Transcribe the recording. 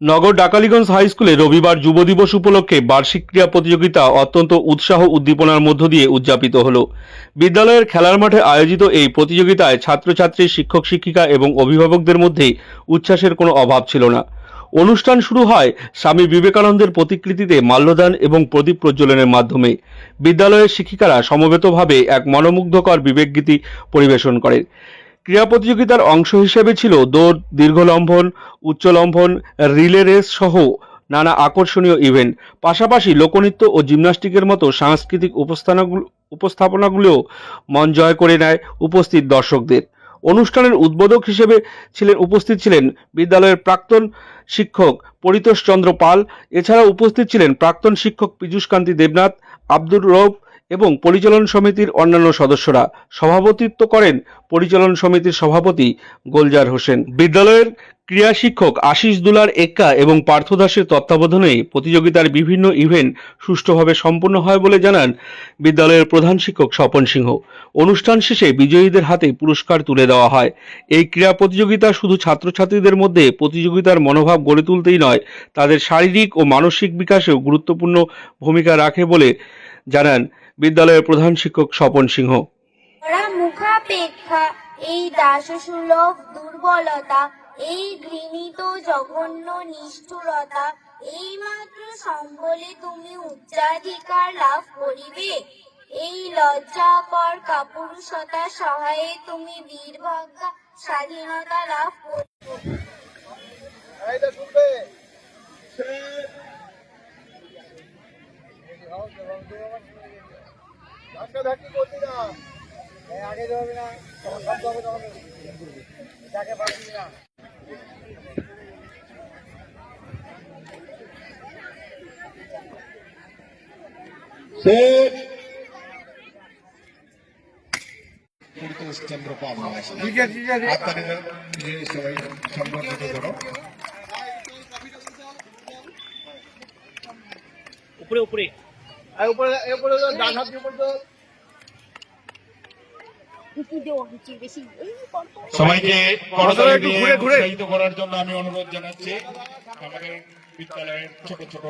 নগর ডাকালিগঞ্জ high স্কুলে রবিবার যুব দিবস উপলক্ষে বার্ষিক ক্রীড়া প্রতিযোগিতা অত্যন্ত উৎসাহ উদ্দীপনার মধ্য দিয়ে উদযাপিত হল। বিদ্যালয়ের খেলার মাঠে আয়োজিত এই প্রতিযোগিতায় ছাত্রছাত্রী, শিক্ষক, শিক্ষিকা এবং অভিভাবকদের মধ্যে উচ্ছ্বাসের কোনো অভাব ছিল না। অনুষ্ঠান শুরু হয় স্বামী বিবেকানন্দের প্রতিকৃতিতে মাল্যদান এবং প্রদীপ প্রজ্বলনের মাধ্যমে। বিদ্যালয়ের শিক্ষিকারা সমবেতভাবে এক মনোমুগ্ধকর বিবেকগীতি পরিবেশন করেন। ক্রীড়া প্রতিযোগিতার অংশ হিসেবে ছিল দৌড় দীর্ঘলম্বন উচ্চলম্বন রিলে রেস সহ নানা আকর্ষণীয় ইভেন্ট। পাশাপাশি লোকনৃত্য ও জিমন্যাস্টিকের মতো সাংস্কৃতিক উপস্থানাগুলো উপস্থাপনাগুলিও মন জয় করে নেয় উপস্থিত দর্শকদের। অনুষ্ঠানের উদ্বোধক হিসেবে ছিলেন উপস্থিত ছিলেন বিদ্যালয়ের প্রাক্তন শিক্ষক পরিতোষ চন্দ্র পাল। এছাড়াও উপস্থিত ছিলেন প্রাক্তন শিক্ষক পীযূষকান্তি দেবনাথ, আব্দুর রৌফ এবং পরিচালন সমিতির অন্যান্য সদস্যরা সভাপতিত্ব করেন পরিচালন সমিতির সভাপতি গোলজার হোসেন। বিদ্যালয়ের ক্রীড়া শিক্ষক আশিস দুলার এক্কা এবং পার্থ দাসের তত্ত্বাবধানে প্রতিযোগিতার বিভিন্ন ইভেন্ট সুষ্ঠুভাবে সম্পন্ন হয় বলে জানান বিদ্যালয়ের প্রধান শিক্ষক স্বপন সিংহ। অনুষ্ঠান শেষে বিজয়ীদের হাতে পুরস্কার তুলে দেওয়া হয়। এই ক্রীড়া প্রতিযোগিতা শুধু ছাত্রছাত্রীদের মধ্যে প্রতিযোগিতার মনোভাব গড়ে তুলতেই নয়, তাদের শারীরিক ও মানসিক বিকাশেও গুরুত্বপূর্ণ ভূমিকা রাখে বলে জানান বিদ্যালয়ের প্রধান শিক্ষক স্বপন সিংহ। মুখাপেক্ষা এই দাসসুলভ দুর্বলতা এই ঘৃণিত জঘন্য নিষ্ঠুরতা এইমাত্র সম্বলে তুমি উচ্চাধিকার লাভ করিবে। এই লজ্জাকর কাপুরুষতা সহায়ে তুমি বীরভাগ্যা স্বাধীনতা লাভ করিবে। করবি না। আগে না তখন শব্দ হবে তখন যাকে পারবি না। চন্দ্র পাল ঠিক আছে ঠিক আছে আপনাদের সবাই সংবর্ধিত করো। আর উপরে উপরে ডান হাত উপরে সবাইকে ঘুরে ঘুরে। করার জন্য আমি অনুরোধ জানাচ্ছি আমাদের বিদ্যালয়ের ছোট ছোট